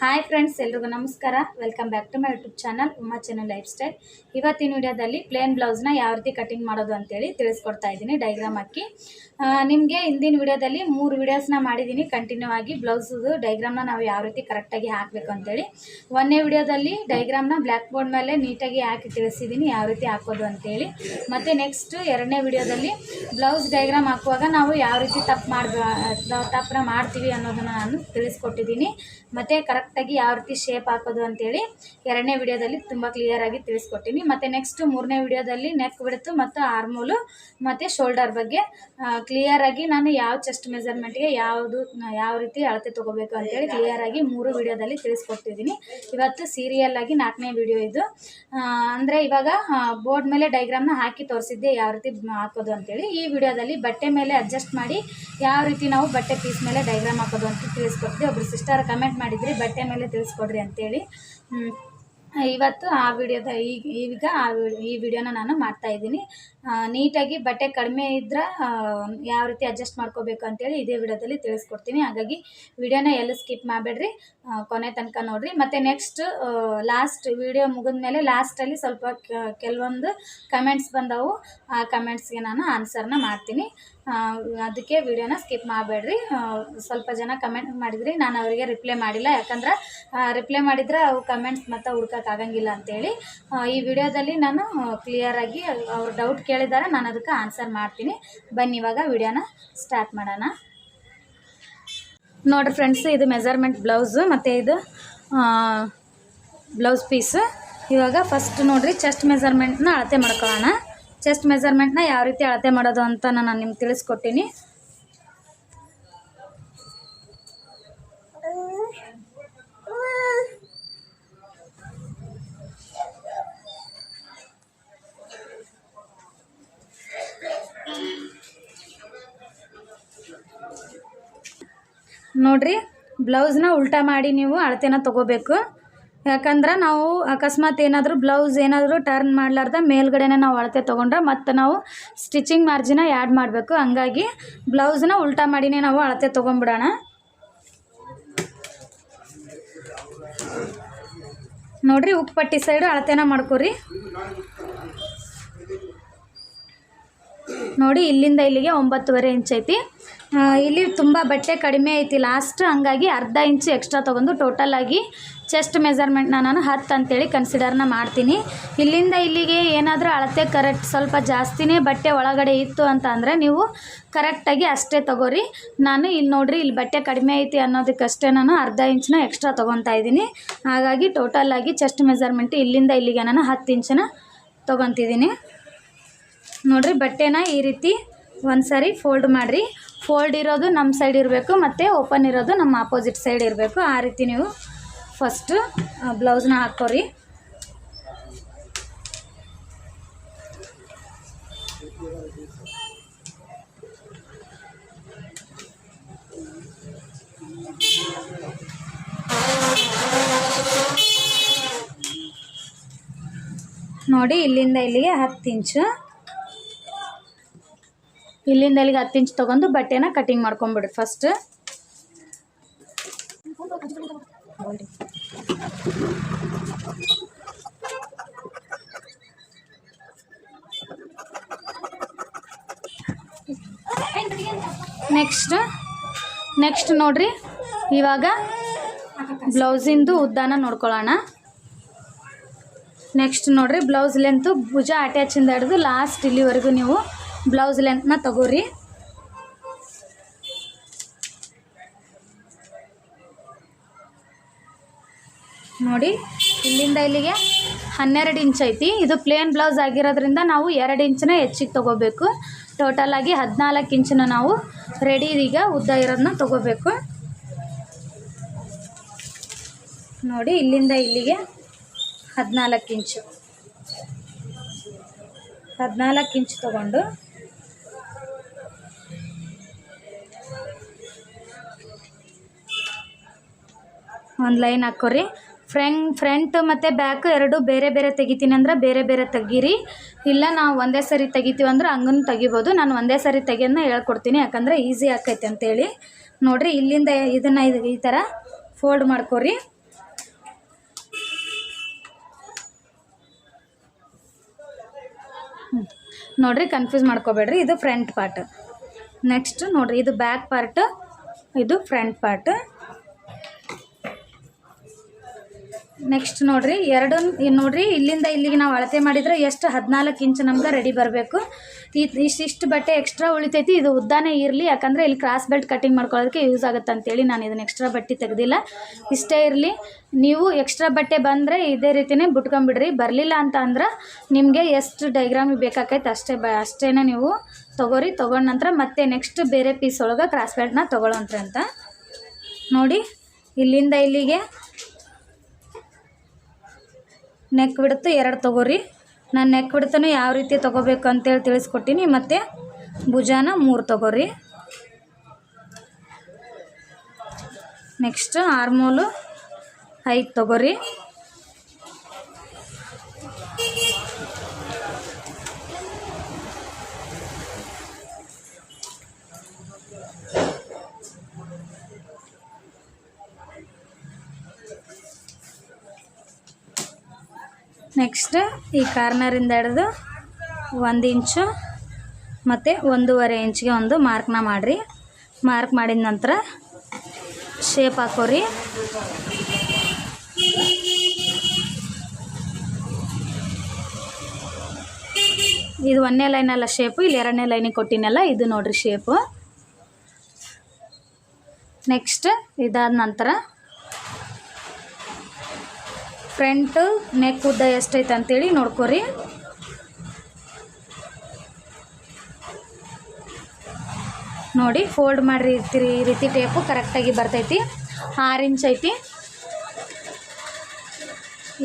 Hi friends, ಎಲ್ರಿಗೂ ನಮಸ್ಕಾರ. Welcome back to my YouTube channel Uma channel lifestyle ಇವತ್ತಿನ ವಿಡಿಯೋದಲ್ಲಿ ಪ್ಲೇನ್ ಬ್ಲೌಸ್ನ ಯಾವ ರೀತಿ ಕಟಿಂಗ್ ಮಾಡೋದು ಅಂತೇಳಿ ತಿಳಿಸ್ಕೊಡ್ತಾ ಇದ್ದೀನಿ ಡೈಗ್ರಾಮ್ ಹಾಕಿ. ನಿಮಗೆ ಹಿಂದಿನ ವಿಡಿಯೋದಲ್ಲಿ ಮೂರು ವಿಡಿಯೋಸ್ನ ಮಾಡಿದ್ದೀನಿ. ಕಂಟಿನ್ಯೂ ಆಗಿ ಬ್ಲೌಸದು ಡೈಗ್ರಾಮ್ನ ನಾವು ಯಾವ ರೀತಿ ಕರೆಕ್ಟಾಗಿ ಹಾಕಬೇಕು ಅಂತೇಳಿ. ಒಂದನೇ ವಿಡಿಯೋದಲ್ಲಿ ಡೈಗ್ರಾಮ್ನ ಬ್ಲ್ಯಾಕ್ ಬೋರ್ಡ್ ಮೇಲೆ ನೀಟಾಗಿ ಹಾಕಿ ತಿಳಿಸಿದ್ದೀನಿ, ಯಾವ ರೀತಿ ಹಾಕೋದು ಅಂತೇಳಿ. ಮತ್ತು ನೆಕ್ಸ್ಟ್ ಎರಡನೇ ವಿಡಿಯೋದಲ್ಲಿ ಬ್ಲೌಸ್ ಡೈಗ್ರಾಮ್ ಹಾಕುವಾಗ ನಾವು ಯಾವ ರೀತಿ ತಪ್ಪು ಮಾಡ್ಬ, ತಪ್ಪನ್ನ ಮಾಡ್ತೀವಿ ಅನ್ನೋದನ್ನು ನಾನು ತಿಳಿಸ್ಕೊಟ್ಟಿದ್ದೀನಿ. ಮತ್ತು ಕರೆಕ್ಟಾಗಿ ಯಾವ ರೀತಿ ಶೇಪ್ ಹಾಕೋದು ಅಂತೇಳಿ ಎರಡನೇ ವಿಡಿಯೋದಲ್ಲಿ ತುಂಬ ಕ್ಲಿಯರಾಗಿ ತಿಳಿಸ್ಕೊಟ್ಟಿನಿ. ಮತ್ತು ನೆಕ್ಸ್ಟ್ ಮೂರನೇ ವಿಡಿಯೋದಲ್ಲಿ ನೆಕ್ ಬಿಡ್ತು ಮತ್ತು ಆರ್ಮೂಲು ಮತ್ತು ಶೋಲ್ಡರ್ ಬಗ್ಗೆ ಕ್ಲಿಯರಾಗಿ ನಾನು ಯಾವ ಚೆಸ್ಟ್ ಮೆಜರ್ಮೆಂಟ್ಗೆ ಯಾವುದು, ಯಾವ ರೀತಿ ಅಳತೆ ತೊಗೋಬೇಕು ಅಂತೇಳಿ ಕ್ಲಿಯರಾಗಿ ಮೂರು ವಿಡಿಯೋದಲ್ಲಿ ತಿಳಿಸ್ಕೊಟ್ಟಿದ್ದೀನಿ ಇವತ್ತು ಸೀರಿಯಲ್ ಆಗಿ ನಾಲ್ಕನೇ ವಿಡಿಯೋ ಇದು. ಅಂದರೆ ಇವಾಗ ಬೋರ್ಡ್ ಮೇಲೆ ಡೈಗ್ರಾಮ್ನ ಹಾಕಿ ತೋರಿಸಿದ್ದೆ ಯಾವ ರೀತಿ ಹಾಕೋದು ಅಂತೇಳಿ. ಈ ವಿಡಿಯೋದಲ್ಲಿ ಬಟ್ಟೆ ಮೇಲೆ ಅಡ್ಜಸ್ಟ್ ಮಾಡಿ ಯಾವ ರೀತಿ ನಾವು ಬಟ್ಟೆ ಪೀಸ್ ಮೇಲೆ ಡೈಗ್ರಾಮ್ ಹಾಕೋದು ಅಂತ ತಿಳಿಸ್ಕೊಡ್ತೀವಿ ಒಬ್ರು ಸಿಸ್ಟರ್ ಕಮೆಂಟ್ ಮಾಡಿದ್ರಿ ಬಟ್ಟೆ ಮೇಲೆ ತಿಳಿಸ್ಕೊಡ್ರಿ ಅಂತೇಳಿ. ಇವತ್ತು ಆ ವಿಡಿಯೋದ ಈಗ ಈಗ ಆ ಈ ವಿಡಿಯೋನ ನಾನು ಮಾಡ್ತಾ ಇದ್ದೀನಿ. ನೀಟಾಗಿ ಬಟ್ಟೆ ಕಡಿಮೆ ಇದ್ರೆ ಯಾವ ರೀತಿ ಅಡ್ಜಸ್ಟ್ ಮಾಡ್ಕೋಬೇಕು ಅಂತೇಳಿ ಇದೇ ವಿಡಿಯೋದಲ್ಲಿ ತಿಳಿಸ್ಕೊಡ್ತೀನಿ. ಹಾಗಾಗಿ ವಿಡಿಯೋನ ಎಲ್ಲ ಸ್ಕಿಪ್ ಮಾಡಬೇಡ್ರಿ. ಕೊನೆ ತನಕ ನೋಡಿರಿ. ಮತ್ತು ನೆಕ್ಸ್ಟ್ ಲಾಸ್ಟ್ ವಿಡಿಯೋ ಮುಗಿದ್ಮೇಲೆ ಲಾಸ್ಟಲ್ಲಿ ಸ್ವಲ್ಪ ಕೆಲವೊಂದು ಕಮೆಂಟ್ಸ್ ಬಂದವು. ಆ ಕಮೆಂಟ್ಸ್ಗೆ ನಾನು ಆನ್ಸರ್ನ ಮಾಡ್ತೀನಿ. ಅದಕ್ಕೆ ವಿಡಿಯೋನ ಸ್ಕಿಪ್ ಮಾಡಬೇಡ್ರಿ. ಸ್ವಲ್ಪ ಜನ ಕಮೆಂಟ್ ಮಾಡಿದ್ರಿ ನಾನು ಅವರಿಗೆ ರಿಪ್ಲೈ ಮಾಡಿಲ್ಲ. ಯಾಕಂದ್ರೆ ರಿಪ್ಲೈ ಮಾಡಿದ್ರೆ ಅವು ಕಮೆಂಟ್ಸ್ ಮತ್ತು ಹುಡ್ಕೋಕ್ಕಾಗಂಗಿಲ್ಲ ಅಂತೇಳಿ. ಈ ವಿಡಿಯೋದಲ್ಲಿ ನಾನು ಕ್ಲಿಯರಾಗಿ ಅವ್ರು ಡೌಟ್ ಕೇಳಿದ್ದಾರೆ ನಾನು ಅದಕ್ಕೆ ಆನ್ಸರ್ ಮಾಡ್ತೀನಿ. ಬನ್ನಿ, ಇವಾಗ ವಿಡಿಯೋನ ಸ್ಟಾರ್ಟ್ ಮಾಡೋಣ. ನೋಡಿರಿ ಫ್ರೆಂಡ್ಸ್ ಇದು ಮೆಜರ್ಮೆಂಟ್ ಬ್ಲೌಸು ಮತ್ತು ಇದು ಬ್ಲೌಸ್ ಪೀಸ್ ಇವಾಗ ಫಸ್ಟ್ ನೋಡಿರಿ ಚೆಸ್ಟ್ ಮೆಜರ್ಮೆಂಟ್ನ ಅಳತೆ ಮಾಡ್ಕೊಳ್ಳೋಣ. ಚೆಸ್ಟ್ ಮೆಜರ್ಮೆಂಟ್ನ ಯಾವ ರೀತಿ ಅಳತೆ ಮಾಡೋದು ಅಂತ ನಾನು ನಿಮ್ಗೆ ತಿಳಿಸ್ಕೊಟ್ಟಿನಿ. ನೋಡ್ರಿ, ಬ್ಲೌಸ್ನ ಉಲ್ಟಾ ಮಾಡಿ ನೀವು ಅಳತೆನ ತಗೋಬೇಕು. ಯಾಕಂದ್ರೆ ನಾವು ಅಕಸ್ಮಾತ್ ಏನಾದರೂ ಬ್ಲೌಸ್ ಏನಾದರೂ ಟರ್ನ್ ಮಾಡಲಾರ್ದ ಮೇಲ್ಗಡೆನೇ ನಾವು ಅಳತೆ ತೊಗೊಂಡ್ರೆ ಮತ್ತು ನಾವು ಸ್ಟಿಚಿಂಗ್ ಮಾರ್ಜಿನ ಆ್ಯಡ್ ಮಾಡಬೇಕು. ಹಂಗಾಗಿ ಬ್ಲೌಸ್ನ ಉಲ್ಟಾ ಮಾಡಿನೇ ನಾವು ಅಳತೆ ತೊಗೊಂಬಿಡೋಣ. ನೋಡ್ರಿ ಉಪ್ಪಟ್ಟಿ ಸೈಡು ಅಳತೆನ ಮಾಡ್ಕೊರಿ. ನೋಡಿ ಇಲ್ಲಿಂದ ಇಲ್ಲಿಗೆ ಒಂಬತ್ತುವರೆ ಇಂಚ್ ಐತಿ. ಇಲ್ಲಿ ತುಂಬ ಬಟ್ಟೆ ಕಡಿಮೆ ಐತಿ. ಲಾಸ್ಟ್ ಹಂಗಾಗಿ ಅರ್ಧ ಇಂಚು ಎಕ್ಸ್ಟ್ರಾ ತೊಗೊಂಡು ಟೋಟಲ್ ಆಗಿ ಚೆಸ್ಟ್ ಮೆಜರ್ಮೆಂಟ್ನ ನಾನು ಹತ್ತು ಅಂತೇಳಿ ಕನ್ಸಿಡರ್ನ ಮಾಡ್ತೀನಿ. ಇಲ್ಲಿಂದ ಇಲ್ಲಿಗೆ ಏನಾದರೂ ಅಳತೆ ಕರೆಕ್ಟ್ ಸ್ವಲ್ಪ ಜಾಸ್ತಿನೇ ಬಟ್ಟೆ ಒಳಗಡೆ ಇತ್ತು ಅಂತ ಅಂದರೆ ನೀವು ಕರೆಕ್ಟಾಗಿ ಅಷ್ಟೇ ತಗೋರಿ. ನಾನು ಇಲ್ಲಿ ನೋಡ್ರಿ ಇಲ್ಲಿ ಬಟ್ಟೆ ಕಡಿಮೆ ಐತಿ ಅನ್ನೋದಕ್ಕಷ್ಟೇ ನಾನು ಅರ್ಧ ಇಂಚಿನ ಎಕ್ಸ್ಟ್ರಾ ತೊಗೊತಾ ಇದ್ದೀನಿ. ಹಾಗಾಗಿ ಟೋಟಲ್ ಆಗಿ ಚೆಸ್ಟ್ ಮೆಜರ್ಮೆಂಟ್ ಇಲ್ಲಿಂದ ಇಲ್ಲಿಗೆ ನಾನು ಹತ್ತು ಇಂಚಿನ ತೊಗೊತಿದ್ದೀನಿ. ನೋಡಿರಿ ಬಟ್ಟೆನ ಈ ರೀತಿ ಒಂದು ಸಾರಿ ಫೋಲ್ಡ್ ಮಾಡಿರಿ. ಫೋಲ್ಡ್ ಇರೋದು ನಮ್ಮ ಸೈಡ್ ಇರಬೇಕು, ಮತ್ತು ಓಪನ್ ಇರೋದು ನಮ್ಮ ಆಪೋಸಿಟ್ ಸೈಡ್ ಇರಬೇಕು. ಆ ರೀತಿ ನೀವು ಫಸ್ಟು ಬ್ಲೌಸ್ನ ಹಾಕೋರಿ. ನೋಡಿ, ಇಲ್ಲಿಂದ ಇಲ್ಲಿಗೆ ಹತ್ತು ಇಂಚು. ಇಲ್ಲಿಂದ ಇಲ್ಲಿಗೆ ಹತ್ತು ಇಂಚ್ ತೊಗೊಂಡು ಬಟ್ಟೆನ ಕಟಿಂಗ್ ಮಾಡ್ಕೊಂಬಿಡ್ರಿ ಫಸ್ಟ್ ನೆಕ್ಸ್ಟ್ ನೆಕ್ಸ್ಟ್ ನೋಡ್ರಿ. ಇವಾಗ ಬ್ಲೌಸಿಂದು ಉದ್ದಾನ ನೋಡ್ಕೊಳ್ಳೋಣ. ನೆಕ್ಸ್ಟ್ ನೋಡ್ರಿ, ಬ್ಲೌಸ್ ಲೆಂತು ಭುಜ ಅಟ್ಯಾಚಿಂದ ಹಿಡಿದು ಲಾಸ್ಟ್ ಇಲ್ಲಿವರೆಗೂ ನೀವು ಬ್ಲೌಸ್ ಲೆಂತ್ನ ತಗೋರಿ. ನೋಡಿ, ಇಲ್ಲಿಂದ ಇಲ್ಲಿಗೆ ಹನ್ನೆರಡು ಇಂಚ್ ಐತಿ. ಇದು ಪ್ಲೇನ್ ಬ್ಲೌಸ್ ಆಗಿರೋದ್ರಿಂದ ನಾವು ಎರಡು ಇಂಚನ್ನ ಹೆಚ್ಚಿಗೆ ತಗೋಬೇಕು. ಟೋಟಲ್ ಆಗಿ ಹದಿನಾಲ್ಕು ಇಂಚನ್ನ ನಾವು ರೆಡಿ ಈಗ ಉದ್ದ ಇರೋದನ್ನ ತಗೋಬೇಕು. ನೋಡಿ, ಇಲ್ಲಿಂದ ಇಲ್ಲಿಗೆ ಹದಿನಾಲ್ಕು ಇಂಚು. ಹದಿನಾಲ್ಕು ಇಂಚ್ ತಗೊಂಡು ಒಂದು ಲೈನ್ ಹಾಕ್ಕೊರಿ ಫ್ರೆಂಡ್, ಫ್ರಂಟ್ ಮತ್ತು ಬ್ಯಾಕ್ ಎರಡು ಬೇರೆ ಬೇರೆ ತೆಗಿತೀನಿ ಅಂದ್ರೆ ಬೇರೆ ಬೇರೆ ತೆಗೀರಿ. ಇಲ್ಲ, ನಾವು ಒಂದೇ ಸರಿ ತೆಗಿತೀವಿ ಅಂದ್ರೆ ಹಂಗೂ ತೆಗಿಬೋದು. ನಾನು ಒಂದೇ ಸರಿ ತೆಗಿಯೋದನ್ನ ಹೇಳ್ಕೊಡ್ತೀನಿ, ಯಾಕಂದರೆ ಈಸಿ ಆಕೈತೆ ಅಂತೇಳಿ. ನೋಡಿರಿ, ಇಲ್ಲಿಂದ ಇದನ್ನು ಇದು ಈ ಥರ ಫೋಲ್ಡ್ ಮಾಡ್ಕೊರಿ. ನೋಡಿರಿ ಕನ್ಫ್ಯೂಸ್ ಮಾಡ್ಕೋಬೇಡ್ರಿ, ಇದು ಫ್ರಂಟ್ ಪಾರ್ಟ್ ನೆಕ್ಸ್ಟ್ ನೋಡಿರಿ, ಇದು ಬ್ಯಾಕ್ ಪಾರ್ಟ್ ಇದು ಫ್ರಂಟ್ ಪಾರ್ಟ್ ನೆಕ್ಸ್ಟ್ ನೋಡ್ರಿ ಎರಡು ನೋಡ್ರಿ, ಇಲ್ಲಿಂದ ಇಲ್ಲಿಗೆ ನಾವು ಅಳತೆ ಮಾಡಿದ್ರೆ ಎಷ್ಟು ಹದಿನಾಲ್ಕು ಇಂಚ್ ನಮ್ಗೆ ರೆಡಿ ಬರಬೇಕು. ಇಷ್ಟಿಷ್ಟು ಬಟ್ಟೆ ಎಕ್ಸ್ಟ್ರಾ ಉಳಿತೈತಿ, ಇದು ಉದ್ದಾನೇ ಇರಲಿ, ಯಾಕಂದರೆ ಇಲ್ಲಿ ಕ್ರಾಸ್ ಬೆಲ್ಟ್ ಕಟಿಂಗ್ ಮಾಡ್ಕೊಳ್ಳೋದಕ್ಕೆ ಯೂಸ್ ಆಗುತ್ತೆ ಅಂತೇಳಿ ನಾನು ಇದನ್ನು ಎಕ್ಸ್ಟ್ರಾ ಬಟ್ಟೆ ತೆಗೆದಿಲ್ಲ. ಇಷ್ಟೇ ಇರಲಿ, ನೀವು ಎಕ್ಸ್ಟ್ರಾ ಬಟ್ಟೆ ಬಂದರೆ ಇದೇ ರೀತಿನೇ ಬಿಟ್ಕೊಂಬಿಡ್ರಿ. ಬರಲಿಲ್ಲ ಅಂತ ಅಂದ್ರೆ ನಿಮಗೆ ಎಷ್ಟು ಡೈಗ್ರಾಮಿಗೆ ಬೇಕಾಕೈತೆ ಅಷ್ಟೇ ಬ ಅಷ್ಟೇ ನೀವು ತೊಗೋರಿ. ತೊಗೊಂಡ ನಂತರ ಮತ್ತೆ ನೆಕ್ಸ್ಟ್ ಬೇರೆ ಪೀಸ್ ಒಳಗೆ ಕ್ರಾಸ್ ಬೆಲ್ಟ್ನ ತೊಗೊಳ್ಳೋಂತ್ರಿ ಅಂತ ನೋಡಿ, ಇಲ್ಲಿಂದ ಇಲ್ಲಿಗೆ ನೆಕ್ ಬಿಡುತ್ತೆ, ಎರಡು ತೊಗೋರಿ. ನಾನು ನೆಕ್ ಬಿಡ್ತನೂ, ಯಾವ ರೀತಿ ತೊಗೋಬೇಕು ಅಂತೇಳಿ ತಿಳಿಸ್ಕೊಟ್ಟಿನಿ. ಮತ್ತು ಭುಜಾನ ಮೂರು ತೊಗೋರಿ. ನೆಕ್ಸ್ಟ್ ಆರ್ಮೋಲು ಐದು ತೊಗೋರಿ. ನೆಕ್ಸ್ಟ್ ಈ ಕಾರ್ನರಿಂದ ಹಿಡಿದು ಒಂದು ಇಂಚು ಮತ್ತು ಒಂದೂವರೆ ಇಂಚ್ಗೆ ಒಂದು ಮಾರ್ಕ್ನ ಮಾಡಿರಿ. ಮಾರ್ಕ್ ಮಾಡಿದ ನಂತರ ಶೇಪ್ ಹಾಕೋರಿ. ಇದು ಒಂದನೇ ಲೈನಲ್ಲ ಶೇಪು ಇಲ್ಲಿ ಎರಡನೇ ಲೈನಿಗೆ ಕೊಟ್ಟಿನಲ್ಲ, ಇದು ನೋಡಿರಿ ಶೇಪು ನೆಕ್ಸ್ಟ್ ಇದಾದ ನಂತರ ಫ್ರಂಟ್ ನೆಕ್ ಉದ್ದ ಎಷ್ಟೈತೆ ಅಂತೇಳಿ ನೋಡ್ಕೊರಿ. ನೋಡಿ ಫೋಲ್ಡ್ ಮಾಡಿರಿ ಈ ರೀತಿ ಟೇಪು ಕರೆಕ್ಟಾಗಿ ಬರ್ತೈತಿ. ಆರು ಇಂಚ್ ಐತಿ.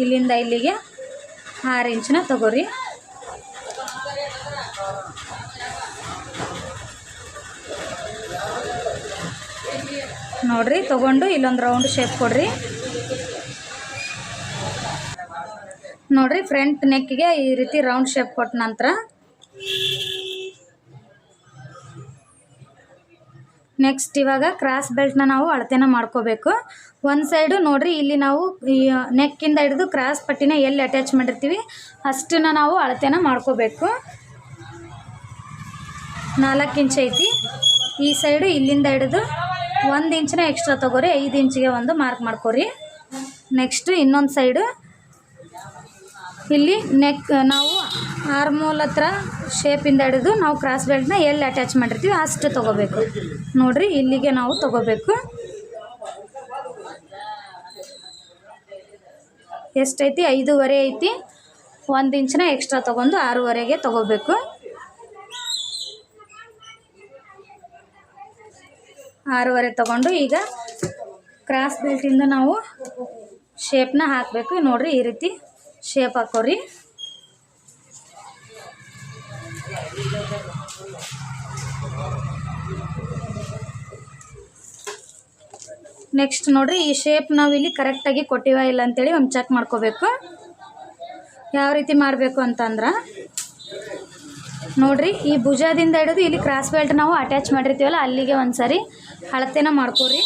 ಇಲ್ಲಿಂದ ಇಲ್ಲಿಗೆ ಆರು ಇಂಚನ್ನ ತಗೋರಿ. ನೋಡ್ರಿ, ತಗೊಂಡು ಇಲ್ಲೊಂದು ರೌಂಡ್ ಶೇಪ್ ಕೊಡ್ರಿ. ನೋಡ್ರಿ ಫ್ರಂಟ್ ನೆಕ್ಗೆ ಈ ರೀತಿ ರೌಂಡ್ ಶೇಪ್ ಕೊಟ್ಟ ನಂತರ. ನೆಕ್ಸ್ಟ್ ಇವಾಗ ಕ್ರಾಸ್ ಬೆಲ್ಟ್ನ ನಾವು ಅಳತೆನ ಮಾಡ್ಕೋಬೇಕು. ಒಂದು ಸೈಡು ನೋಡ್ರಿ, ಇಲ್ಲಿ ನಾವು ನೆಕ್ಕಿಂದ ಹಿಡಿದು ಕ್ರಾಸ್ ಪಟ್ಟಿನ ಎಲ್ಲಿ ಅಟ್ಯಾಚ್ ಮಾಡಿರ್ತೀವಿ, ಅಷ್ಟನ್ನ ನಾವು ಅಳತೆನ ಮಾಡ್ಕೋಬೇಕು. ನಾಲ್ಕು ಇಂಚ್ ಐತಿ. ಈ ಸೈಡು ಇಲ್ಲಿಂದ ಹಿಡಿದು ಒಂದು ಇಂಚಿನ ಎಕ್ಸ್ಟ್ರಾ ತೊಗೋರಿ, ಐದು ಇಂಚಿಗೆ ಒಂದು ಮಾರ್ಕ್ ಮಾಡ್ಕೊರಿ. ನೆಕ್ಸ್ಟು ಇನ್ನೊಂದು ಸೈಡು ಇಲ್ಲಿ ನೆಕ್ ನಾವು ಆರ್ಮೋಲ್ ಹತ್ರ ಶೇಪಿಂದ ಹಿಡಿದು ನಾವು ಕ್ರಾಸ್ ಬೆಲ್ಟ್ನ ಎಲ್ಲಿ ಅಟ್ಯಾಚ್ ಮಾಡಿರ್ತೀವಿ ಅಷ್ಟು ತೊಗೋಬೇಕು. ನೋಡಿರಿ, ಇಲ್ಲಿಗೆ ನಾವು ತೊಗೋಬೇಕು. ಎಷ್ಟೈತಿ? ಐದೂವರೆ ಐತಿ. ಒಂದು ಇಂಚಿನ ಎಕ್ಸ್ಟ್ರಾ ತೊಗೊಂಡು ಆರೂವರೆಗೆ ತೊಗೋಬೇಕು. ಆರೂವರೆ ತೊಗೊಂಡು ಈಗ ಕ್ರಾಸ್ ಬೆಲ್ಟಿಂದ ನಾವು ಶೇಪ್ನ ಹಾಕಬೇಕು. ನೋಡಿರಿ, ಈ ರೀತಿ. ಶೇಪ್ ಹಾಕೋರಿ. ನೆಕ್ಸ್ಟ್ ನೋಡ್ರಿ, ಈ ಶೇಪ್ ನಾವು ಇಲ್ಲಿ ಕರೆಕ್ಟಾಗಿ ಕೊಟ್ಟಿವ ಇಲ್ಲ ಅಂತೇಳಿ ಒಂದು ಚೆಕ್ ಮಾಡ್ಕೋಬೇಕು. ಯಾವ ರೀತಿ ಮಾಡಬೇಕು ಅಂತಂದ್ರೆ, ನೋಡ್ರಿ, ಈ ಭುಜದಿಂದ ಹಿಡಿದು ಇಲ್ಲಿ ಕ್ರಾಸ್ ಬೆಲ್ಟ್ ನಾವು ಅಟ್ಯಾಚ್ ಮಾಡಿರ್ತೀವಲ್ಲ, ಅಲ್ಲಿಗೆ ಒಂದ್ಸರಿ ಅಳತೆನ ಮಾಡ್ಕೋರಿ.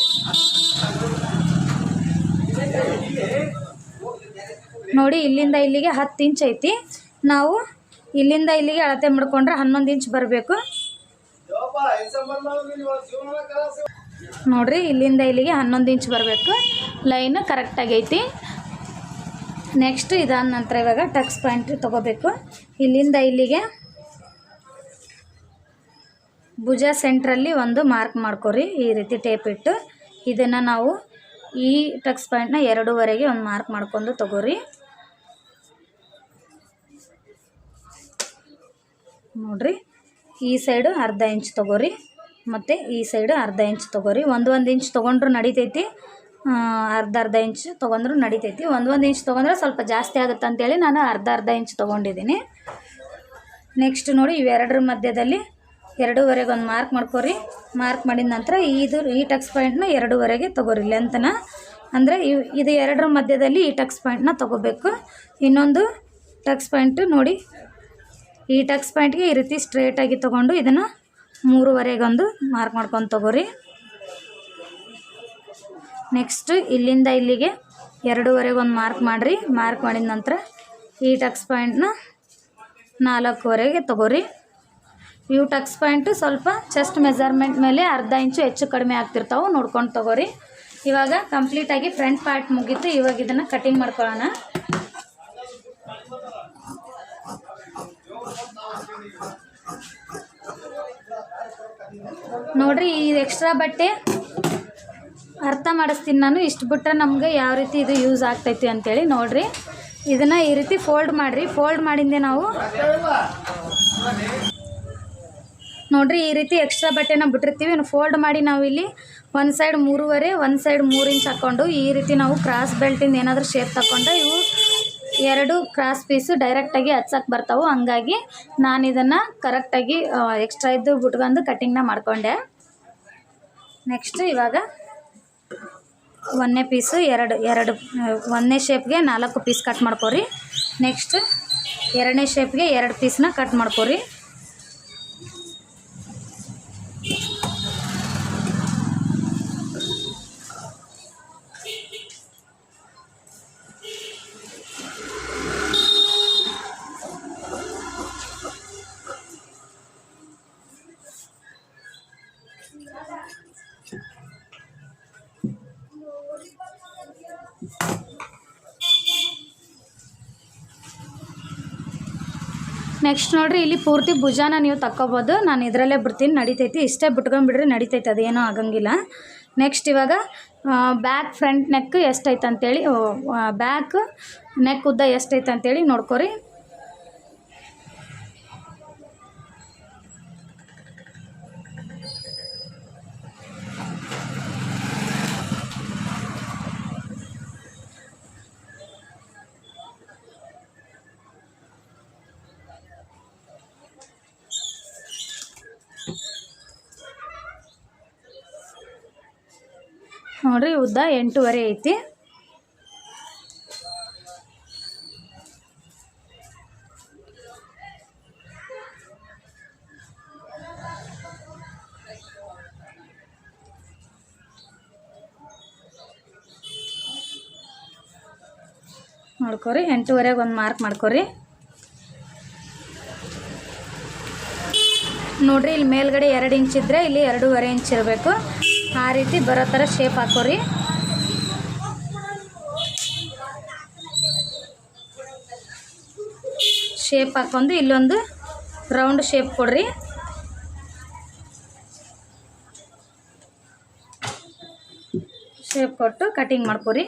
ನೋಡಿ, ಇಲ್ಲಿಂದ ಇಲ್ಲಿಗೆ ಹತ್ತು ಇಂಚ್ ಐತಿ. ನಾವು ಇಲ್ಲಿಂದ ಇಲ್ಲಿಗೆ ಅಳತೆ ಮಾಡ್ಕೊಂಡ್ರೆ ಹನ್ನೊಂದು ಇಂಚ್ ಬರಬೇಕು. ನೋಡ್ರಿ, ಇಲ್ಲಿಂದ ಇಲ್ಲಿಗೆ ಹನ್ನೊಂದು ಇಂಚ್ ಬರಬೇಕು. ಲೈನ್ ಕರೆಕ್ಟಾಗಿ ಐತಿ. ನೆಕ್ಸ್ಟ್ ಇದಾದ ನಂತರ ಇವಾಗ ಟಕ್ಸ್ ಪಾಯಿಂಟ್ ತೊಗೋಬೇಕು. ಇಲ್ಲಿಂದ ಇಲ್ಲಿಗೆ ಭುಜ ಸೆಂಟ್ರಲ್ಲಿ ಒಂದು ಮಾರ್ಕ್ ಮಾಡ್ಕೊರಿ. ಈ ರೀತಿ ಟೇಪ್ ಇಟ್ಟು ಇದನ್ನು ನಾವು ಈ ಟಕ್ಸ್ ಪಾಯಿಂಟ್ನ ಎರಡೂವರೆಗೆ ಒಂದು ಮಾರ್ಕ್ ಮಾಡ್ಕೊಂಡು ತಗೋರಿ. ನೋಡ್ರಿ. ಈ ಸೈಡು ಅರ್ಧ ಇಂಚ್ ತೊಗೋರಿ. ಮತ್ತು ಈ ಸೈಡು ಅರ್ಧ ಇಂಚ್ ತೊಗೋರಿ. ಒಂದು ಒಂದು ಇಂಚ್ ತೊಗೊಂಡ್ರು ನಡಿತೈತಿ. ಅರ್ಧ ಅರ್ಧ ಇಂಚ್ ತೊಗೊಂಡ್ರು ನಡಿತೈತಿ. ಒಂದು ಒಂದು ಇಂಚ್ ತೊಗೊಂಡ್ರೆ ಸ್ವಲ್ಪ ಜಾಸ್ತಿ ಆಗುತ್ತೆ ಅಂತೇಳಿ ನಾನು ಅರ್ಧ ಅರ್ಧ ಇಂಚ್ ತೊಗೊಂಡಿದ್ದೀನಿ. ನೆಕ್ಸ್ಟ್ ನೋಡಿ ಇವೆರಡರ ಮಧ್ಯದಲ್ಲಿ ಎರಡೂವರೆಗೆ ಒಂದು ಮಾರ್ಕ್ ಮಾಡ್ಕೊರಿ. ಮಾರ್ಕ್ ಮಾಡಿದ ನಂತರ ಇದು ಈ ಟಕ್ಸ್ ಪಾಯಿಂಟ್ನ ಎರಡೂವರೆಗೆ ತೊಗೋರಿ ಲೆಂತನ ಅಂದರೆ ಇವು ಇದು ಎರಡರ ಮಧ್ಯದಲ್ಲಿ ಈ ಟಕ್ಸ್ ಪಾಯಿಂಟ್ನ ತೊಗೋಬೇಕು. ಇನ್ನೊಂದು ಟಕ್ಸ್ ಪಾಯಿಂಟು ನೋಡಿ ಈ ಟಕ್ಸ್ ಪಾಯಿಂಟ್ಗೆ ಈ ರೀತಿ ಸ್ಟ್ರೇಟಾಗಿ ತೊಗೊಂಡು ಇದನ್ನು ಮೂರುವರೆಗೊಂದು ಮಾರ್ಕ್ ಮಾಡ್ಕೊಂಡು ತೊಗೋರಿ. ನೆಕ್ಸ್ಟ್ ಇಲ್ಲಿಂದ ಇಲ್ಲಿಗೆ ಎರಡೂವರೆಗೆ ಒಂದು ಮಾರ್ಕ್ ಮಾಡಿರಿ. ಮಾರ್ಕ್ ಮಾಡಿದ ನಂತರ ಈ ಟಕ್ಸ್ ಪಾಯಿಂಟ್ನ ನಾಲ್ಕುವರೆಗೆ ತಗೋರಿ. ಇವು ಟಕ್ಸ್ ಪಾಯಿಂಟು ಸ್ವಲ್ಪ ಚೆಸ್ಟ್ ಮೆಜರ್ಮೆಂಟ್ ಮೇಲೆ ಅರ್ಧ ಇಂಚು ಹೆಚ್ಚು ಕಡಿಮೆ ಆಗ್ತಿರ್ತಾವೆ, ನೋಡ್ಕೊಂಡು ತಗೋರಿ. ಇವಾಗ ಕಂಪ್ಲೀಟಾಗಿ ಫ್ರಂಟ್ ಪಾರ್ಟ್ ಮುಗೀತು. ಇವಾಗ ಇದನ್ನು ಕಟಿಂಗ್ ಮಾಡ್ಕೊಳ್ಳೋಣ. ನೋಡ್ರಿ, ಈ ಎಕ್ಸ್ಟ್ರಾ ಬಟ್ಟೆ ಅರ್ಥ ಮಾಡಿಸ್ತೀನಿ ನಾನು. ಇಷ್ಟು ಬಿಟ್ಟರೆ ನಮಗೆ ಯಾವ ರೀತಿ ಇದು ಯೂಸ್ ಆಗ್ತೈತಿ ಅಂತೇಳಿ ನೋಡ್ರಿ. ಇದನ್ನು ಈ ರೀತಿ ಫೋಲ್ಡ್ ಮಾಡಿರಿ. ಫೋಲ್ಡ್ ಮಾಡಿಂದೆ ನಾವು ನೋಡ್ರಿ, ಈ ರೀತಿ ಎಕ್ಸ್ಟ್ರಾ ಬಟ್ಟೆನ ಬಿಟ್ಟಿರ್ತೀವಿ. ಫೋಲ್ಡ್ ಮಾಡಿ ನಾವು ಇಲ್ಲಿ ಒಂದು ಸೈಡ್ ಮೂರುವರೆ ಒಂದು ಸೈಡ್ ಮೂರು ಇಂಚ್ ಹಾಕ್ಕೊಂಡು ಈ ರೀತಿ ನಾವು ಕ್ರಾಸ್ ಬೆಲ್ಟಿಂದ ಏನಾದರೂ ಶೇಪ್ ತಗೊಂಡ್ರೆ ಇವು ಎರಡು ಕ್ರಾಸ್ ಪೀಸು ಡೈರೆಕ್ಟಾಗಿ ಹಚ್ಚಕ್ಕೆ ಬರ್ತಾವೆ. ಹಂಗಾಗಿ ನಾನು ಇದನ್ನು ಕರೆಕ್ಟಾಗಿ ಎಕ್ಸ್ಟ್ರಾ ಇದ್ದು ಬಿಟ್ಕೊಂಡು ಕಟ್ಟಿಂಗ್ನ ಮಾಡ್ಕೊಂಡೆ. ನೆಕ್ಸ್ಟ್ ಇವಾಗ ಒಂದನೇ ಪೀಸು ಎರಡು ಎರಡು, ಒಂದನೇ ಶೇಪ್ಗೆ ನಾಲ್ಕು ಪೀಸ್ ಕಟ್ ಮಾಡ್ಕೊರಿ. ನೆಕ್ಸ್ಟ್ ಎರಡನೇ ಶೇಪ್ಗೆ ಎರಡು ಪೀಸ್ನ ಕಟ್ ಮಾಡ್ಕೊರಿ. ನೆಕ್ಸ್ಟ್ ನೋಡ್ರಿ, ಇಲ್ಲಿ ಪೂರ್ತಿ ಭುಜಾನ ನೀವು ತಕ್ಕೋಬೋದು. ನಾನು ಇದರಲ್ಲೇ ಬಿಡ್ತೀನಿ, ನಡಿತೈತಿ. ಇಷ್ಟೇ ಬಿಟ್ಕೊಂಡ್ಬಿಡ್ರಿ, ನಡಿತೈತಿ. ಅದೇನೂ ಆಗಂಗಿಲ್ಲ. ನೆಕ್ಸ್ಟ್ ಇವಾಗ ಬ್ಯಾಕ್ ಫ್ರಂಟ್ ನೆಕ್ ಎಷ್ಟೈತೆ ಅಂತೇಳಿ ಬ್ಯಾಕ್ ನೆಕ್ ಉದ್ದ ಎಷ್ಟೈತೆ ಅಂತೇಳಿ ನೋಡ್ಕೊರಿ. ನೋಡ್ರಿ ಉದ್ದ ಎಂಟೂವರೆ ಐತಿ. ನೋಡ್ಕೊರಿ, ಎಂಟೂವರೆಗೆ ಒಂದು ಮಾರ್ಕ್ ಮಾಡ್ಕೊರಿ. ನೋಡ್ರಿ, ಇಲ್ಲಿ ಮೇಲ್ಗಡೆ ಎರಡು ಇಂಚ್ ಇದ್ರೆ ಇಲ್ಲಿ ಎರಡೂವರೆ ಇಂಚ್ ಇರಬೇಕು. ಆ ರೀತಿ ಬರೋ ಥರ ಶೇಪ್ ಹಾಕೋರಿ. ಶೇಪ್ ಹಾಕೊಂಡು ಇಲ್ಲೊಂದು ರೌಂಡ್ ಶೇಪ್ ಕೊಡ್ರಿ. ಶೇಪ್ ಕೊಟ್ಟು ಕಟಿಂಗ್ ಮಾಡ್ಕೊರಿ.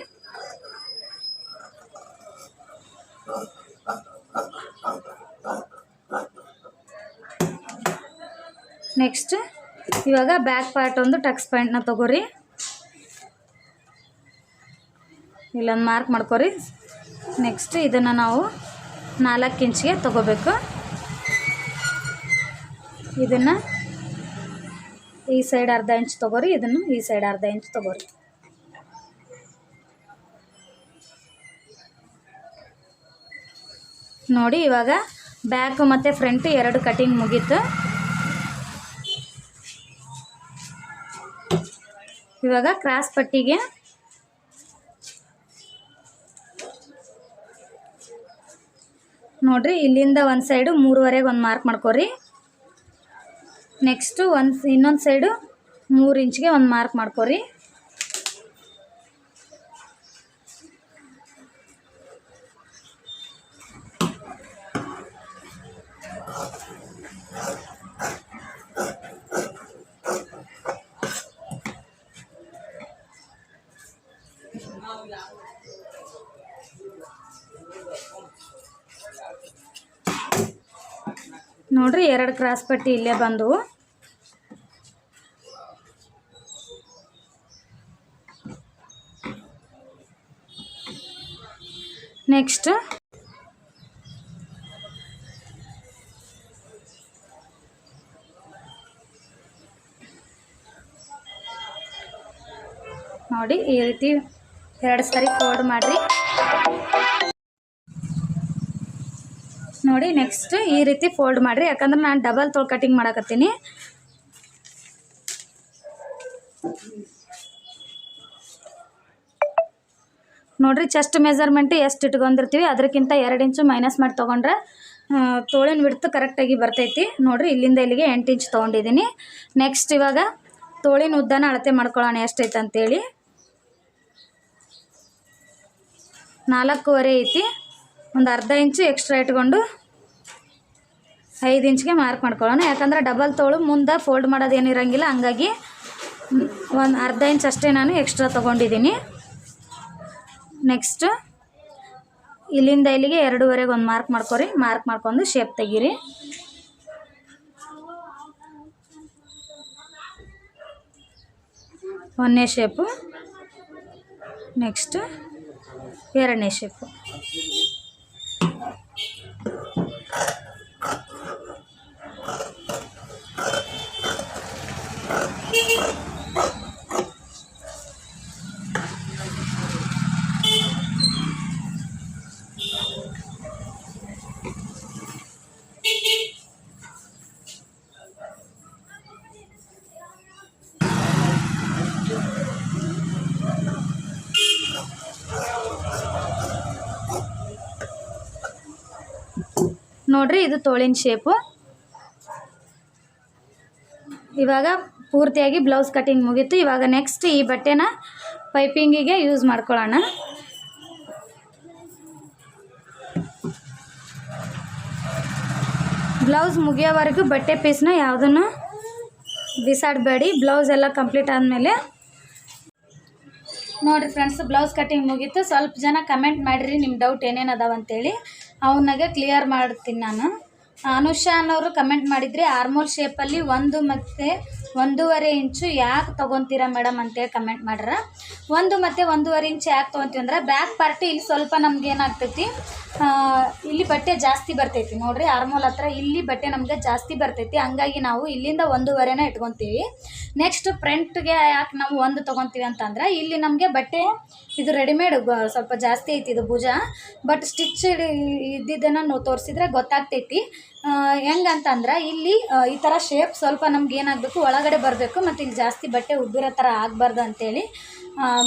ನೆಕ್ಸ್ಟ್ ಇವಾಗ ಬ್ಯಾಕ್ ಪಾರ್ಟ್ ಒಂದು ಟಕ್ಸ್ ಪ್ಯಾಂಟ್ನ ತಗೋರಿ. ಇಲ್ಲೊಂದು ಮಾರ್ಕ್ ಮಾಡ್ಕೊರಿ. ನೆಕ್ಸ್ಟ್ ಇದನ್ನು ನಾವು ನಾಲ್ಕು ಇಂಚ್ಗೆ ತಗೋಬೇಕು. ಇದನ್ನು ಈ ಸೈಡ್ ಅರ್ಧ ಇಂಚ್ ತಗೋರಿ, ಇದನ್ನು ಈ ಸೈಡ್ ಅರ್ಧ ಇಂಚ್ ತಗೋರಿ. ನೋಡಿ ಇವಾಗ ಬ್ಯಾಕ್ ಮತ್ತು ಫ್ರಂಟ್ ಎರಡು ಕಟಿಂಗ್ ಮುಗೀತು. ಇವಾಗ ಕ್ರಾಸ್ ಪಟ್ಟಿಗೆ ನೋಡ್ರಿ, ಇಲ್ಲಿಂದ ಒಂದು ಸೈಡು ಮೂರುವರೆಗೆ ಒಂದು ಮಾರ್ಕ್ ಮಾಡ್ಕೊರಿ. ನೆಕ್ಸ್ಟು ಒಂದು, ಇನ್ನೊಂದು ಸೈಡು ಮೂರು ಇಂಚ್ಗೆ ಒಂದು ಮಾರ್ಕ್ ಮಾಡ್ಕೊರಿ. ನೋಡ್ರಿ ಎರಡು ಕ್ರಾಸ್ ಪಟ್ಟಿ ಇಲ್ಲೇ ಬಂದವು ನೆಕ್ಸ್ಟ್ ನೋಡಿ ಈ ರೀತಿ ಎರಡು ಸರಿ ಫೋಲ್ಡ್ ಮಾಡಿರಿ. ನೋಡಿ ನೆಕ್ಸ್ಟ್ ಈ ರೀತಿ ಫೋಲ್ಡ್ ಮಾಡಿರಿ. ಯಾಕಂದ್ರೆ ನಾನು ಡಬಲ್ ತೋಳು ಕಟಿಂಗ್ ಮಾಡಕತ್ತೀನಿ. ನೋಡಿರಿ ಚೆಸ್ಟ್ ಮೆಜರ್ಮೆಂಟ್ ಎಷ್ಟು ಇಟ್ಕೊಂಡಿರ್ತೀವಿ? ಅದಕ್ಕಿಂತ ಎರಡು ಇಂಚು ಮೈನಸ್ ಮಾಡಿ ತೊಗೊಂಡ್ರೆ ತೋಳಿನ ವಿಡ್ತು ಕರೆಕ್ಟಾಗಿ ಬರ್ತೈತಿ. ನೋಡಿರಿ, ಇಲ್ಲಿಂದ ಇಲ್ಲಿಗೆ ಎಂಟು ಇಂಚ್ ತೊಗೊಂಡಿದ್ದೀನಿ ನೆಕ್ಸ್ಟ್ ಇವಾಗ ತೋಳಿನ ಉದ್ದನ ಅಳತೆ ಮಾಡ್ಕೊಳ್ಳೋಣ ಎಷ್ಟೈತೆ ಅಂತೇಳಿ ನಾಲ್ಕೂವರೆ ಐತಿ. ಒಂದು ಅರ್ಧ ಇಂಚು ಎಕ್ಸ್ಟ್ರಾ ಇಟ್ಕೊಂಡು ಐದು ಇಂಚ್ಗೆ ಮಾರ್ಕ್ ಮಾಡ್ಕೊಳ್ಳೋಣ. ಯಾಕಂದ್ರೆ ಡಬಲ್ ತೋಳು ಮುಂದೆ ಫೋಲ್ಡ್ ಮಾಡೋದು ಇರೋಂಗಿಲ್ಲ. ಹಂಗಾಗಿ ಒಂದು ಅರ್ಧ ಇಂಚ್ ಅಷ್ಟೇ ನಾನು ಎಕ್ಸ್ಟ್ರಾ ತೊಗೊಂಡಿದ್ದೀನಿ. ನೆಕ್ಸ್ಟ್ ಇಲ್ಲಿಂದ ಇಲ್ಲಿಗೆ ಎರಡೂವರೆಗೆ ಒಂದು ಮಾರ್ಕ್ ಮಾಡ್ಕೊರಿ. ಮಾರ್ಕ್ ಮಾಡ್ಕೊಂಡು ಶೇಪ್ ತೆಗೀರಿ. ಒಂದನೇ ಶೇಪು ನೆಕ್ಸ್ಟ್ ಎರಡನೇ ಶೇಪು ನೋಡ್ರಿ ಇದು ತೋಳಿನ ಶೇಪು ಇವಾಗ ಪೂರ್ತಿಯಾಗಿ ಬ್ಲೌಸ್ ಕಟಿಂಗ್ ಮುಗೀತು. ಇವಾಗ ನೆಕ್ಸ್ಟ್ ಈ ಬಟ್ಟೆನ ಪೈಪಿಂಗಿಗೆ ಯೂಸ್ ಮಾಡ್ಕೊಳ್ಳೋಣ. ಬ್ಲೌಸ್ ಮುಗಿಯೋವರೆಗೂ ಬಟ್ಟೆ ಪೀಸ್ನ ಯಾವುದನ್ನು ಬಿಸಾಡಬೇಡಿ. ಬ್ಲೌಸ್ ಎಲ್ಲ ಕಂಪ್ಲೀಟ್ ಆದಮೇಲೆ ನೋಡಿರಿ ಫ್ರೆಂಡ್ಸ್ ಬ್ಲೌಸ್ ಕಟಿಂಗ್ ಮುಗೀತು. ಸ್ವಲ್ಪ ಜನ ಕಮೆಂಟ್ ಮಾಡಿರಿ ನಿಮ್ಮ ಡೌಟ್ ಏನೇನು ಅದಾವ ಅಂತೇಳಿ. ಅವನ್ನಾಗೆ ಕ್ಲಿಯರ್ ಮಾಡ್ತೀನಿ ನಾನು. ಅನುಷಾ ಅನ್ನೋರು ಕಮೆಂಟ್ ಮಾಡಿದ್ರಿ ಆರ್ಮೋಲ್ ಶೇಪಲ್ಲಿ ಒಂದು ಮತ್ತು ಒಂದೂವರೆ ಇಂಚು ಯಾಕೆ ತೊಗೊತೀರಾ ಮೇಡಮ್ ಅಂತೇಳಿ ಕಮೆಂಟ್ ಮಾಡ್ರ ಒಂದು ಮತ್ತು ಒಂದೂವರೆ ಇಂಚು ಯಾಕೆ ತೊಗೊತೀವಿ ಅಂದ್ರೆ ಬ್ಯಾಕ್ ಪಾರ್ಟಿ ಇಲ್ಲಿ ಸ್ವಲ್ಪ ನಮ್ಗೆ ಏನಾಗ್ತೈತಿ ಇಲ್ಲಿ ಬಟ್ಟೆ ಜಾಸ್ತಿ ಬರ್ತೈತಿ ನೋಡ್ರಿ ಆರ್ಮೋಲ್ ಹತ್ರ ಇಲ್ಲಿ ಬಟ್ಟೆ ನಮಗೆ ಜಾಸ್ತಿ ಬರ್ತೈತಿ, ಹಂಗಾಗಿ ನಾವು ಇಲ್ಲಿಂದ ಒಂದೂವರೆನ ಇಟ್ಕೊತೀವಿ. ನೆಕ್ಸ್ಟ್ ಫ್ರಂಟ್ಗೆ ಯಾಕೆ ನಾವು ಒಂದು ತೊಗೊತೀವಿ ಅಂತಂದ್ರೆ ಇಲ್ಲಿ ನಮಗೆ ಬಟ್ಟೆ ಇದು ರೆಡಿಮೇಡ್ ಸ್ವಲ್ಪ ಜಾಸ್ತಿ ಐತಿ ಇದು ಭುಜ ಬಟ್ ಸ್ಟಿಚ್ ಇದ್ದಿದ್ದನ್ನು ನಾವು ತೋರಿಸಿದ್ರೆ ಗೊತ್ತಾಗ್ತೈತಿ. ಹೆಂಗಂತಂದ್ರೆ ಇಲ್ಲಿ ಈ ಥರ ಶೇಪ್ ಸ್ವಲ್ಪ ನಮ್ಗೆ ಏನಾಗಬೇಕು, ಒಳಗಡೆ ಬರಬೇಕು, ಮತ್ತು ಇಲ್ಲಿ ಜಾಸ್ತಿ ಬಟ್ಟೆ ಉಬ್ಬಿರೋ ಥರ ಆಗಬಾರ್ದು ಅಂತೇಳಿ.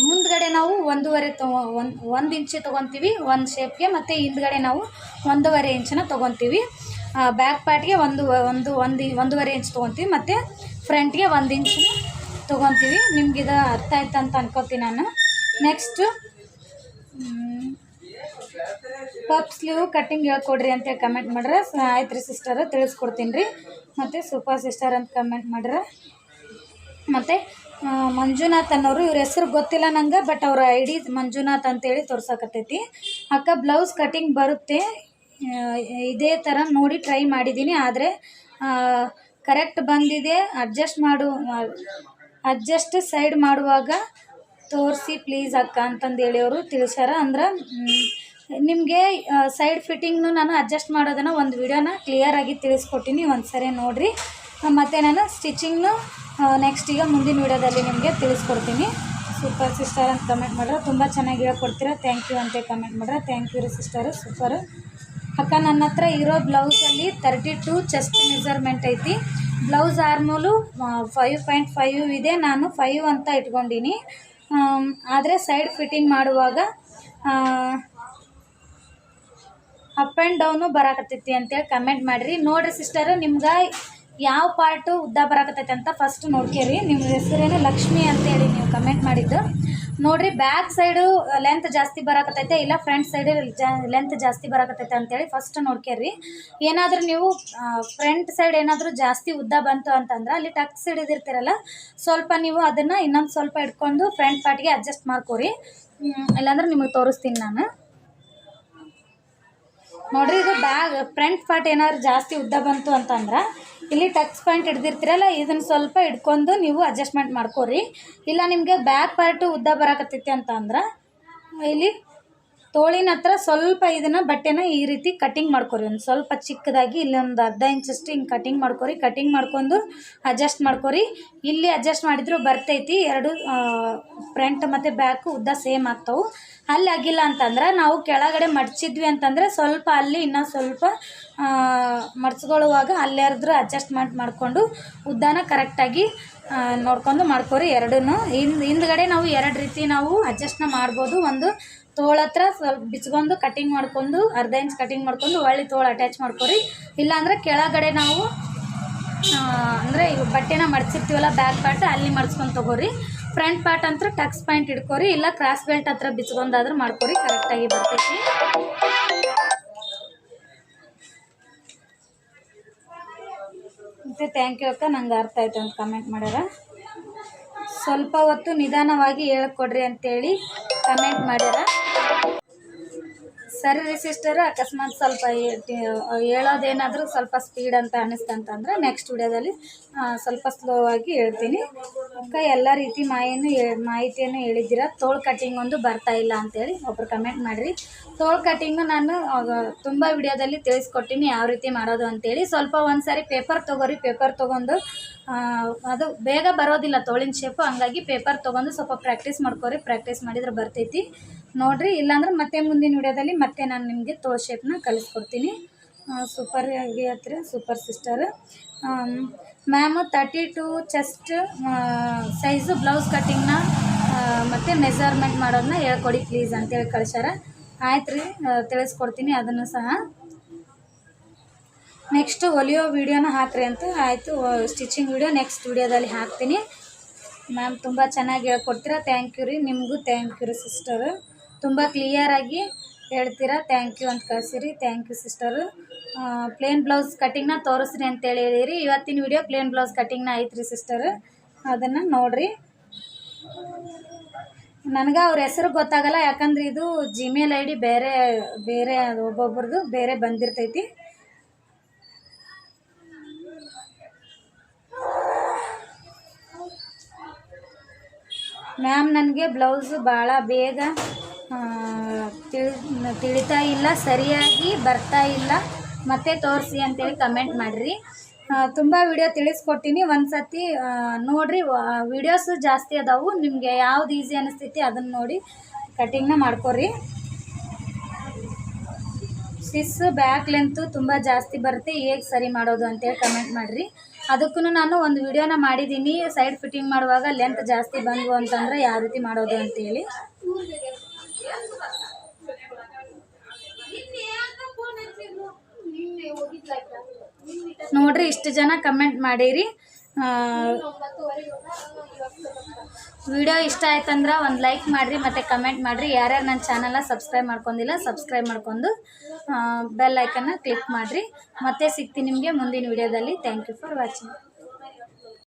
ಮುಂದ್ಗಡೆ ನಾವು ಒಂದೂವರೆ ತೊ ಒಂದು ಒಂದು ಇಂಚು ತೊಗೊತೀವಿ, ಒಂದು ಶೇಪ್ಗೆ ಮತ್ತು ಹಿಂದ್ಗಡೆ ನಾವು ಒಂದೂವರೆ ಇಂಚನ್ನ ತೊಗೊತೀವಿ. ಬ್ಯಾಕ್ ಪಾರ್ಟ್ಗೆ ಒಂದು ಒಂದು ಒಂದು, ಒಂದೂವರೆ ಇಂಚ್ ತೊಗೊತೀವಿ, ಮತ್ತು ಫ್ರಂಟ್ಗೆ ಒಂದು ಇಂಚು ತೊಗೊತೀವಿ. ನಿಮ್ಗೆ ಇದು ಅರ್ಥ ಆಯ್ತು ಅಂತ ಅನ್ಕೋತೀನಿ ನಾನು. ನೆಕ್ಸ್ಟು ಪಪ್ ಸ್ಲೀವ್ ಕಟ್ಟಿಂಗ್ ಹೇಳ್ಕೊಡ್ರಿ ಅಂತೇಳಿ ಕಮೆಂಟ್ ಮಾಡ್ರೆ. ಆಯ್ತು ರೀ ಸಿಸ್ಟರ್ ತಿಳಿಸ್ಕೊಡ್ತೀನಿ ರೀ ಮತ್ತು ಸೂಪರ್ ಸಿಸ್ಟರ್ ಅಂತ ಕಮೆಂಟ್ ಮಾಡ್ರೆ. ಮತ್ತು ಮಂಜುನಾಥ್ ಅನ್ನೋರು ಇವ್ರ ಹೆಸ್ರು ಗೊತ್ತಿಲ್ಲ ನಂಗೆ ಬಟ್ ಅವ್ರ ಐ ಡಿ ಮಂಜುನಾಥ್ ಅಂತೇಳಿ ತೋರ್ಸಕತ್ತೈತಿ. ಅಕ್ಕ ಬ್ಲೌಸ್ ಕಟ್ಟಿಂಗ್ ಬರುತ್ತೆ. ಇದೇ ಥರ ನೋಡಿ ಟ್ರೈ ಮಾಡಿದ್ದೀನಿ ಆದರೆ ಕರೆಕ್ಟ್ ಬಂದಿದೆ. ಅಡ್ಜಸ್ಟ್ ಮಾಡು ಅಡ್ಜಸ್ಟ್ ಸೈಡ್ ಮಾಡುವಾಗ ತೋರಿಸಿ ಪ್ಲೀಸ್ ಅಕ್ಕ ಅಂತಂದು ಹೇಳಿ ಅವರು ತಿಳಿಸ್ಯಾರ. ಅಂದ್ರೆ ನಿಮಗೆ ಸೈಡ್ ಫಿಟ್ಟಿಂಗ್ನು ನಾನು ಅಡ್ಜಸ್ಟ್ ಮಾಡೋದನ್ನು ಒಂದು ವಿಡಿಯೋನ ಕ್ಲಿಯರಾಗಿ ತಿಳಿಸ್ಕೊಟ್ಟಿನಿ ಒಂದು ಸರಿ ನೋಡಿರಿ ಮತ್ತು ನಾನು ಸ್ಟಿಚಿಂಗ್ನು ನೆಕ್ಸ್ಟ್ ಈಗ ಮುಂದಿನ ವಿಡಿಯೋದಲ್ಲಿ ನಿಮಗೆ ತಿಳಿಸ್ಕೊಡ್ತೀನಿ. ಸೂಪರ್ ಸಿಸ್ಟರ್ ಅಂತ ಕಮೆಂಟ್ ಮಾಡ್ರೆ ತುಂಬ ಚೆನ್ನಾಗಿ ಹೇಳ್ಕೊಡ್ತೀರಾ. ಥ್ಯಾಂಕ್ ಯು ಅಂತ ಕಮೆಂಟ್ ಮಾಡ್ರೆ ಥ್ಯಾಂಕ್ ಯು ರೀ ಸಿಸ್ಟರು ಸೂಪರು ಅಕ್ಕ, ನನ್ನ ಹತ್ರ ಇರೋ ಬ್ಲೌಸಲ್ಲಿ ತರ್ಟಿ ಟು ಚೆಸ್ಟ್ ಮೆಜರ್ಮೆಂಟ್ ಐತಿ. Blouse armhole five point five ಇದೆ. ನಾನು ಫೈವ್ ಅಂತ ಇಟ್ಕೊಂಡಿನಿ. ಆದರೆ ಸೈಡ್ ಫಿಟ್ಟಿಂಗ್ ಮಾಡುವಾಗ ಅಪ್ ಆ್ಯಂಡ್ ಡೌನು ಬರಾಕತ್ತೈತಿ ಅಂತೇಳಿ ಕಮೆಂಟ್ ಮಾಡಿರಿ. ನೋಡಿರಿ ಸಿಸ್ಟರ್ ನಿಮ್ಗೆ ಯಾವ ಪಾರ್ಟು ಉದ್ದ ಬರಾಕತ್ತೈತೆ ಅಂತ ಫಸ್ಟ್ ನೋಡ್ಕೇರಿ. ನಿಮ್ಮ ಹೆಸರೇನು ಲಕ್ಷ್ಮಿ ಅಂತೇಳಿ ನೀವು ಕಮೆಂಟ್ ಮಾಡಿದ್ದು. ನೋಡಿರಿ ಬ್ಯಾಕ್ ಸೈಡು ಲೆಂತ್ ಜಾಸ್ತಿ ಬರಾಕತ್ತೈತೆ, ಇಲ್ಲ ಫ್ರಂಟ್ ಸೈಡ್ ಲೆಂತ್ ಜಾಸ್ತಿ ಬರಾಕತ್ತೈತೆ ಅಂತೇಳಿ ಫಸ್ಟ್ ನೋಡ್ಕೇರಿ. ಏನಾದರೂ ನೀವು ಫ್ರಂಟ್ ಸೈಡ್ ಏನಾದರೂ ಜಾಸ್ತಿ ಉದ್ದ ಬಂತು ಅಂತಂದ್ರೆ ಅಲ್ಲಿ ಟಕ್ ಸೈಡ್ ಇದಿರ್ತೀರಲ್ಲ ಸ್ವಲ್ಪ ನೀವು ಅದನ್ನು ಇನ್ನೊಂದು ಸ್ವಲ್ಪ ಇಟ್ಕೊಂಡು ಫ್ರಂಟ್ ಪಾರ್ಟಿಗೆ ಅಡ್ಜಸ್ಟ್ ಮಾಡ್ಕೊರಿ. ಇಲ್ಲಾಂದ್ರೆ ನಿಮಗೆ ತೋರಿಸ್ತೀನಿ ನಾನು. ನೋಡ್ರಿ, ಇದು ಬ್ಯಾಗ್ ಫ್ರಂಟ್ ಪಾರ್ಟ್ ಏನಾದ್ರು ಜಾಸ್ತಿ ಉದ್ದ ಬಂತು ಅಂತಂದ್ರೆ, ಇಲ್ಲಿ ಟಚ್ ಪಾಯಿಂಟ್ ಹಿಡ್ದಿರ್ತೀರಲ್ಲ, ಇದನ್ನು ಸ್ವಲ್ಪ ಹಿಡ್ಕೊಂಡು ನೀವು ಅಡ್ಜಸ್ಟ್ಮೆಂಟ್ ಮಾಡ್ಕೋರಿ ಇಲ್ಲ ನಿಮಗೆ ಬ್ಯಾಕ್ ಪಾರ್ಟು ಉದ್ದ ಬರಕತ್ತೈತಿ ಅಂತಂದ್ರೆ, ಇಲ್ಲಿ ತೋಳಿನ ಹತ್ರ ಸ್ವಲ್ಪ ಇದನ್ನು ಬಟ್ಟೆನ ಈ ರೀತಿ ಕಟಿಂಗ್ ಮಾಡ್ಕೊರಿ. ಒಂದು ಸ್ವಲ್ಪ ಚಿಕ್ಕದಾಗಿ ಇಲ್ಲೊಂದು ಅರ್ಧ ಇಂಚಷ್ಟು ಹಿಂಗೆ ಕಟಿಂಗ್ ಮಾಡ್ಕೊರಿ. ಕಟಿಂಗ್ ಮಾಡ್ಕೊಂಡು ಅಡ್ಜಸ್ಟ್ ಮಾಡ್ಕೊರಿ. ಇಲ್ಲಿ ಅಡ್ಜಸ್ಟ್ ಮಾಡಿದ್ರು ಬರ್ತೈತಿ. ಎರಡು ಫ್ರಂಟ್ ಮತ್ತು ಬ್ಯಾಕು ಉದ್ದ ಸೇಮ್ ಆಗ್ತಾವೆ. ಅಲ್ಲಿ ಆಗಿಲ್ಲ ಅಂತಂದ್ರೆ ನಾವು ಕೆಳಗಡೆ ಮಡ್ಚಿದ್ವಿ ಅಂತಂದರೆ ಸ್ವಲ್ಪ ಅಲ್ಲಿ ಇನ್ನೂ ಸ್ವಲ್ಪ ಮಡ್ಚ್ಕೊಳ್ಳುವಾಗ ಅಲ್ಲಾದ್ರೂ ಅಡ್ಜಸ್ಟ್ಮೆಂಟ್ ಮಾಡಿಕೊಂಡು ಉದ್ದಾನ ಕರೆಕ್ಟಾಗಿ ನೋಡ್ಕೊಂಡು ಮಾಡ್ಕೊರಿ ಎರಡೂ ಹಿಂದ್, ಹಿಂದ್ಗಡೆ ನಾವು ಎರಡು ರೀತಿ ನಾವು ಅಡ್ಜಸ್ಟ್ನ ಮಾಡ್ಬೋದು. ಒಂದು ತೋಳ ಹತ್ರ ಸ್ವಲ್ಪ ಬಿಚ್ಕೊಂಡು ಕಟಿಂಗ್ ಮಾಡ್ಕೊಂಡು, ಅರ್ಧ ಇಂಚ್ ಕಟಿಂಗ್ ಮಾಡ್ಕೊಂಡು ಒಳ್ಳೆ ತೋಳು ಅಟ್ಯಾಚ್ ಮಾಡ್ಕೊರಿ. ಇಲ್ಲಾಂದ್ರೆ ಕೆಳಗಡೆ ನಾವು ಅಂದರೆ ಬಟ್ಟೆನ ಮಡ್ಚಿರ್ತೀವಲ್ಲ ಬ್ಯಾಕ್ ಪಾರ್ಟ್ ಅಲ್ಲಿ ಮಡ್ಸ್ಕೊಂಡು ತಗೋರಿ. ಫ್ರಂಟ್ ಪಾರ್ಟ್ ಅಂತ ಟಕ್ಸ್ ಪಾಯಿಂಟ್ ಇಟ್ಕೊರಿ, ಇಲ್ಲ ಕ್ರಾಸ್ ಬೆಲ್ಟ್ ಹತ್ರ ಬಿಚ್ಕೊಂಡಾದ್ರೂ ಮಾಡ್ಕೊರಿ ಕರೆಕ್ಟಾಗಿ ಬರ್ತೈತಿ. ಮತ್ತು ಥ್ಯಾಂಕ್ ಯು ಅಕ್ಕ, ನಂಗೆ ಅರ್ಥ ಆಯ್ತು ಅಂತ ಕಮೆಂಟ್ ಮಾಡ್ಯಾರ. ಸ್ವಲ್ಪ ಹೊತ್ತು ನಿಧಾನವಾಗಿ ಹೇಳ್ಕೊಡ್ರಿ ಅಂತೇಳಿ. ಕಮೆಂಟ್ ಮಾಡ್ಯಾರ? ಸರಿ ರೀ ಸಿಸ್ಟರ್, ಅಕಸ್ಮಾತ್ ಸ್ವಲ್ಪ ಹೇಳೋದೇನಾದರೂ ಸ್ವಲ್ಪ ಸ್ಪೀಡ್ ಅಂತ ಅನ್ನಿಸ್ತಂತಂದ್ರೆ ನೆಕ್ಸ್ಟ್ ವಿಡಿಯೋದಲ್ಲಿ ಸ್ವಲ್ಪ ಸ್ಲೋ ಆಗಿ ಹೇಳ್ತೀನಿ. ಅಕ್ಕ, ಎಲ್ಲ ರೀತಿ ಮಾಯನ್ನು ಮಾಹಿತಿಯನ್ನು ಹೇಳಿದ್ದೀರಾ? ತೋಳು ಕಟ್ಟಿಂಗ್ ಒಂದು ಬರ್ತಾ ಇಲ್ಲ ಅಂತೇಳಿ ಒಬ್ರು ಕಮೆಂಟ್ ಮಾಡಿರಿ. ತೋಳು ಕಟ್ಟಿಂಗು ನಾನು ತುಂಬ ವಿಡಿಯೋದಲ್ಲಿ ತಿಳಿಸ್ಕೊಟ್ಟಿನಿ ಯಾವ ರೀತಿ ಮಾಡೋದು ಅಂತೇಳಿ. ಸ್ವಲ್ಪ ಒಂದು ಸಾರಿ ಪೇಪರ್ ತೊಗೋರಿ ಪೇಪರ್ ತೊಗೊಂಡು ಅದು ಬೇಗ ಬರೋದಿಲ್ಲ ತೋಳಿನ ಶೇಪು ಹಂಗಾಗಿ ಪೇಪರ್ ತೊಗೊಂಡು ಸ್ವಲ್ಪ ಪ್ರಾಕ್ಟೀಸ್ ಮಾಡ್ಕೋರಿ ಪ್ರಾಕ್ಟೀಸ್ ಮಾಡಿದ್ರೆ ಬರ್ತೈತಿ. ನೋಡಿರಿ, ಇಲ್ಲಾಂದ್ರೆ ಮತ್ತೆ ಮುಂದಿನ ವಿಡಿಯೋದಲ್ಲಿ ಮತ್ತೆ ನಾನು ನಿಮಗೆ ತೋ ಶೇಪ್ನ ಕಲಿಸ್ಕೊಡ್ತೀನಿ ಸೂಪರ್ ಆಗಿ ಹತ್ರ super sister ma'am thirty two chest size blouse ಕಟ್ಟಿಂಗ್ನ ಮತ್ತು ಮೆಜರ್ಮೆಂಟ್ ಮಾಡೋದನ್ನ ಹೇಳ್ಕೊಡಿ ಪ್ಲೀಸ್ ಅಂತೇಳಿ ಕಳ್ಸ್ಯಾರ. ಆಯ್ತು ರೀ ತಿಳಿಸ್ಕೊಡ್ತೀನಿ ಅದನ್ನು ಸಹ. ನೆಕ್ಸ್ಟ್ ಹೊಲಿಯೋ ವಿಡಿಯೋನ ಹಾಕ್ರಿ ಅಂತ ಆಯಿತು ಸ್ಟಿಚಿಂಗ್ ವಿಡಿಯೋ ನೆಕ್ಸ್ಟ್ ವಿಡಿಯೋದಲ್ಲಿ ಹಾಕ್ತೀನಿ. ಮ್ಯಾಮ್ ತುಂಬ ಚೆನ್ನಾಗಿ ಹೇಳ್ಕೊಡ್ತೀರಾ ಥ್ಯಾಂಕ್ ಯು ರೀ, ನಿಮಗೂ ಥ್ಯಾಂಕ್ ಯು ರೀ ಸಿಸ್ಟರು ತುಂಬ ಕ್ಲಿಯರಾಗಿ ಹೇಳ್ತೀರಾ? ಥ್ಯಾಂಕ್ ಯು ಅಂತ ಕಳಿಸಿರಿ. Thank you sister plain blouse ಕಟ್ಟಿಂಗ್ನ ತೋರಿಸ್ರಿ ಅಂತೇಳಿ ಹೇಳಿರಿ. ಇವತ್ತಿನ ವಿಡಿಯೋ ಪ್ಲೇನ್ ಬ್ಲೌಸ್ ಕಟ್ಟಿಂಗ್ನ ಐತ್ರಿ ಸಿಸ್ಟರು ಅದನ್ನು ನೋಡಿರಿ. ನನಗೆ ಅವ್ರ ಹೆಸರು ಗೊತ್ತಾಗಲ್ಲ, ಯಾಕಂದ್ರೆ ಇದು ಜಿಮೇಲ್ ಐ ಡಿ ಬೇರೆ ಬೇರೆ ಒಬ್ಬೊಬ್ರದ್ದು ಬೇರೆ ಬಂದಿರ್ತೈತಿ. ಮ್ಯಾಮ್ ನನಗೆ ಬ್ಲೌಸು ಭಾಳ ಬೇಗ ತಿಳಿ ತಿಳಿತಾ ಇಲ್ಲ, ಸರಿಯಾಗಿ ಬರ್ತಾ ಇಲ್ಲ. ಮತ್ತೆ ತೋರಿಸಿ ಅಂತೇಳಿ ಕಮೆಂಟ್ ಮಾಡಿರಿ. ತುಂಬ ವಿಡಿಯೋ ತಿಳಿಸ್ಕೊಟ್ಟಿನಿ. ಒಂದು ಸತಿ ನೋಡಿರಿ ವಿಡಿಯೋಸ್ ಜಾಸ್ತಿ ಅದಾವು. ನಿಮಗೆ ಯಾವ್ದು ಈಸಿ ಅನಿಸ್ತೈತಿ ಅದನ್ನು ನೋಡಿ ಕಟಿಂಗ್ನ ಮಾಡ್ಕೊರಿ ಸಿಸ್ ಬ್ಯಾಕ್ ಲೆಂತು ತುಂಬ ಜಾಸ್ತಿ ಬರುತ್ತೆ. ಹೇಗೆ ಸರಿ ಮಾಡೋದು ಅಂತೇಳಿ ಕಮೆಂಟ್ ಮಾಡಿರಿ. ಅದಕ್ಕೂ ನಾನು ಒಂದು ವಿಡಿಯೋನ ಮಾಡಿದ್ದೀನಿ ಸೈಡ್ ಫಿಟ್ಟಿಂಗ್ ಮಾಡುವಾಗ ಲೆಂತ್ ಜಾಸ್ತಿ ಬಂದವು ಅಂತಂದ್ರೆ ಯಾವ ರೀತಿ ಮಾಡೋದು ಅಂತೇಳಿ. ನೋಡ್ರಿ, ಇಷ್ಟು ಜನ ಕಮೆಂಟ್ ಮಾಡಿರಿ. ವಿಡಿಯೋ ಇಷ್ಟ ಆಯ್ತಂದ್ರೆ ಒಂದು ಲೈಕ್ ಮಾಡಿರಿ, ಮತ್ತು ಕಮೆಂಟ್ ಮಾಡಿರಿ. ಯಾರ್ಯಾರು ನನ್ನ ಚಾನಲ್ನ ಸಬ್ಸ್ಕ್ರೈಬ್ ಮಾಡ್ಕೊಂಡಿಲ್ಲ ಸಬ್ಸ್ಕ್ರೈಬ್ ಮಾಡ್ಕೊಂಡು ಬೆಲ್ ಐಕನ್ನ ಕ್ಲಿಕ್ ಮಾಡಿರಿ. ಮತ್ತೆ ಸಿಗ್ತೀನಿ ನಿಮಗೆ ಮುಂದಿನ ವಿಡಿಯೋದಲ್ಲಿ ಥ್ಯಾಂಕ್ ಯು ಫಾರ್ ವಾಚಿಂಗ್